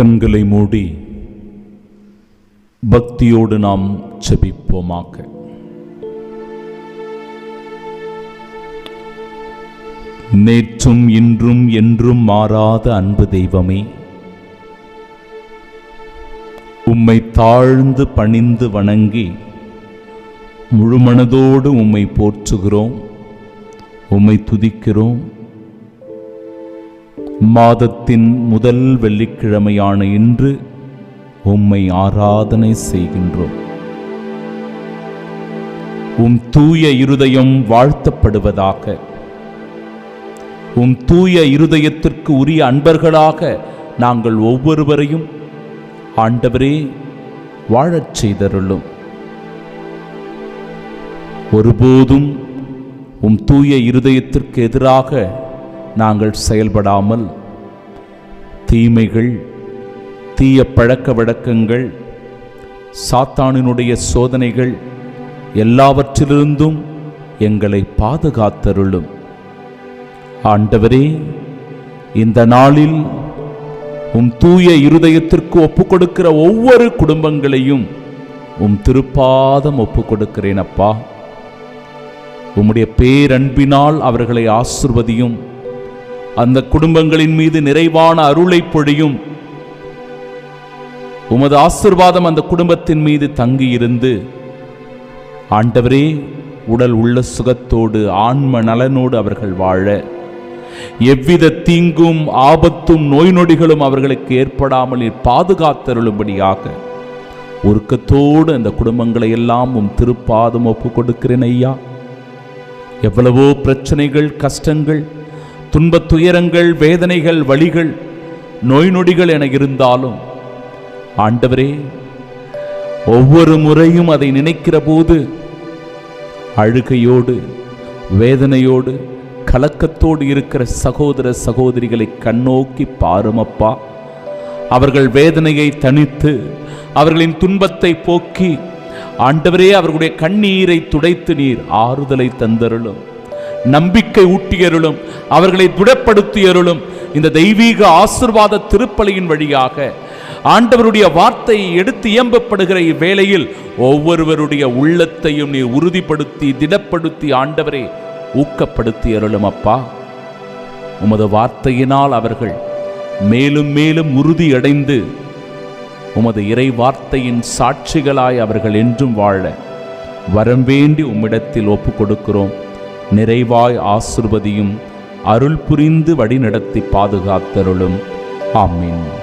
கண்களை மூடி பக்தியோடு நாம் செபிப்போமாக நேற்றும் இன்றும் என்றும் மாறாத அன்பு தெய்வமே உம்மை தாழ்ந்து பணிந்து வணங்கி முழுமனதோடு உம்மை போற்றுகிறோம் உம்மை துதிக்கிறோம் மாதத்தின் முதல் வெள்ளிக்கிழமையான இன்று உம்மை ஆராதனை செய்கின்றோம். உம் தூய இருதயம் வாழ்த்தப்படுவதாக உம் தூய இருதயத்திற்கு உரிய அன்பர்களாக நாங்கள் ஒவ்வொருவரையும் ஆண்டவரே வாழச் செய்தருளும். ஒருபோதும் உம் தூய இருதயத்திற்கு எதிராக நாங்கள் செயல்படாமல் தீமைகள் தீய பழக்க வழக்கங்கள் சாத்தானினுடைய சோதனைகள் எல்லாவற்றிலிருந்தும் எங்களை பாதுகாத்தருளும். ஆண்டவரே இந்த நாளில் உம் தூய இருதயத்திற்கு ஒப்புக் கொடுக்கிற ஒவ்வொரு குடும்பங்களையும் உம் திருப்பாதம் ஒப்புக் கொடுக்கிறேன் அப்பா உம்முடைய பேரன்பினால் அவர்களை ஆசிர்வதியும் அந்த குடும்பங்களின் மீது நிறைவான அருளை பொழியும். உமது ஆசிர்வாதம் அந்த குடும்பத்தின் மீது தங்கியிருந்து ஆண்டவரே உடல் உள்ள சுகத்தோடு ஆன்ம நலனோடு அவர்கள் வாழ. எவ்வித தீங்கும் ஆபத்தும் நோய் நொடிகளும் அவர்களுக்கு ஏற்படாமல் பாதுகாத்தருளும்படியாக ஒருக்கத்தோடு அந்த குடும்பங்களை எல்லாம் உம் திருப்பாதம் ஒப்பு கொடுக்கிறேன் ஐயா. எவ்வளவோ பிரச்சனைகள் கஷ்டங்கள் துன்பத் துயரங்கள் வேதனைகள் வழிகள் நோய் நொடிகள் என இருந்தாலும் ஆண்டவரே ஒவ்வொரு முறையும் அதை நினைக்கிற போது அழுகையோடு வேதனையோடு கலக்கத்தோடு இருக்கிற சகோதர சகோதரிகளை கண்ணோக்கி பாருமப்பா. அவர்கள் வேதனையை தணித்து அவர்களின் துன்பத்தை போக்கி ஆண்டவரே அவர்களுடைய கண்ணீரை துடைத்து நீர் ஆறுதலை தந்தருளும். நம்பிக்கை ஊட்டியருளும் அவர்களை திடப்படுத்தியருளும் இந்த தெய்வீக ஆசிர்வாத திருப்பலியின் வழியாக. ஆண்டவருடைய வார்த்தையை எடுத்து இயம்பப்படுகிற இவ்வேளையில் ஒவ்வொருவருடைய உள்ளத்தையும் நீ உறுதிப்படுத்தி திடப்படுத்தி ஆண்டவரே ஊக்கப்படுத்தி அருளும் அப்பா. உமது வார்த்தையினால் அவர்கள் மேலும் மேலும் உறுதியடைந்து உமது இறை வார்த்தையின் சாட்சிகளாய் அவர்கள் என்றும் வாழ வரம் வேண்டி உம்மிடத்தில் ஒப்பு கொடுக்கிறோம் நிறைவாய் ஆசிர்வதியும் அருள் புரிந்து வழிநடத்தி பாதுகாத்தருளும். ஆமீன்.